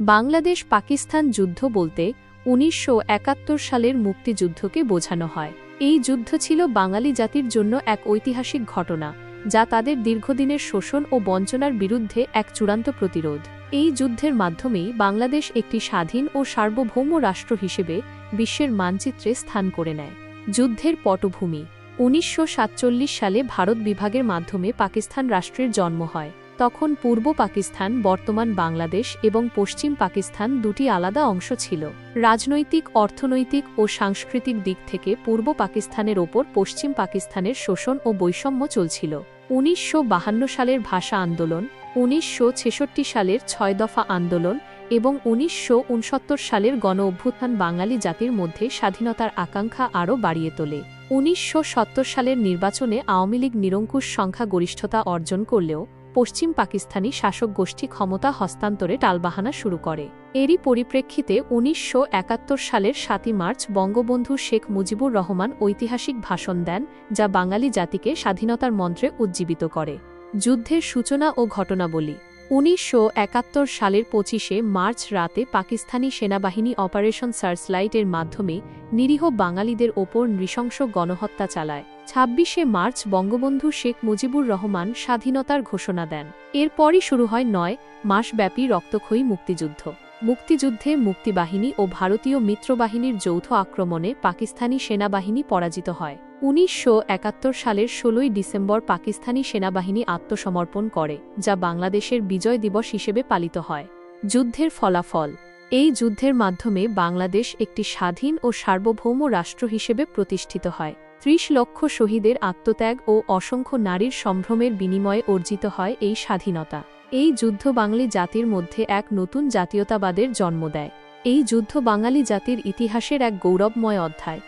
বাংলাদেশ পাকিস্তান যুদ্ধ বলতে উনিশশো একাত্তর সালের মুক্তিযুদ্ধকে বোঝানো হয়। এই যুদ্ধ ছিল বাঙালি জাতির জন্য এক ঐতিহাসিক ঘটনা, যা তাদের দীর্ঘদিনের শোষণ ও বঞ্চনার বিরুদ্ধে এক চূড়ান্ত প্রতিরোধ। এই যুদ্ধের মাধ্যমেই বাংলাদেশ একটি স্বাধীন ও সার্বভৌম রাষ্ট্র হিসেবে বিশ্বের মানচিত্রে স্থান করে নেয়। যুদ্ধের পটভূমি, উনিশশো সাতচল্লিশ সালে ভারত বিভাগের মাধ্যমে পাকিস্তান রাষ্ট্রের জন্ম হয়। তখন পূর্ব পাকিস্তান, বর্তমান বাংলাদেশ এবং পশ্চিম পাকিস্তান দুটি আলাদা অংশ ছিল। রাজনৈতিক, অর্থনৈতিক ও সাংস্কৃতিক দিক থেকে পূর্ব পাকিস্তানের ওপর পশ্চিম পাকিস্তানের শোষণ ও বৈষম্য চলছিল। উনিশশো সালের ভাষা আন্দোলন, উনিশশো ছেষট্টি সালের ছয় দফা আন্দোলন এবং উনিশশো উনসত্তর সালের গণ অভ্যুত্থান বাঙালি জাতির মধ্যে স্বাধীনতার আকাঙ্ক্ষা আরও বাড়িয়ে তোলে। উনিশশো সত্তর সালের নির্বাচনে আওয়ামী লীগ নিরঙ্কুশ সংখ্যাগরিষ্ঠতা অর্জন করলেও পশ্চিম পাকিস্তানি শাসক গোষ্ঠী ক্ষমতা হস্তান্তরে টালবাহানা শুরু করে। এরই পরিপ্রেক্ষিতে উনিশশো একাত্তর সালের সাতই মার্চ বঙ্গবন্ধু শেখ মুজিবুর রহমান ঐতিহাসিক ভাষণ দেন, যা বাঙালি জাতিকে স্বাধীনতার মন্ত্রে উজ্জীবিত করে। যুদ্ধের সূচনা ও ঘটনাবলী। উনিশশো একাত্তর সালের পঁচিশে মার্চ রাতে পাকিস্তানি সেনাবাহিনী অপারেশন সার্চলাইটের মাধ্যমে নিরীহ বাঙালিদের ওপর নৃশংস গণহত্যা চালায়। ছাব্বিশে মার্চ বঙ্গবন্ধু শেখ মুজিবুর রহমান স্বাধীনতার ঘোষণা দেন। এরপরই শুরু হয় নয় মাসব্যাপী রক্তক্ষয়ী মুক্তিযুদ্ধ। মুক্তিযুদ্ধে মুক্তিবাহিনী ও ভারতীয় মিত্রবাহিনীর যৌথ আক্রমণে পাকিস্তানি সেনাবাহিনী পরাজিত হয়। উনিশশো একাত্তর সালের ষোলোই ডিসেম্বর পাকিস্তানি সেনাবাহিনী আত্মসমর্পণ করে, যা বাংলাদেশের বিজয় দিবস হিসেবে পালিত হয়। যুদ্ধের ফলাফল। এই যুদ্ধের মাধ্যমে বাংলাদেশ একটি স্বাধীন ও সার্বভৌম রাষ্ট্র হিসেবে প্রতিষ্ঠিত হয়। ত্রিশ লক্ষ শহীদের আত্মত্যাগ ও অসংখ্য নারীর সম্ভ্রমের বিনিময়ে অর্জিত হয় এই স্বাধীনতা। এই যুদ্ধ বাঙালি জাতির মধ্যে এক নতুন জাতীয়তাবাদের জন্ম দেয়। এই যুদ্ধ বাঙালি জাতির ইতিহাসের এক গৌরবময় অধ্যায়।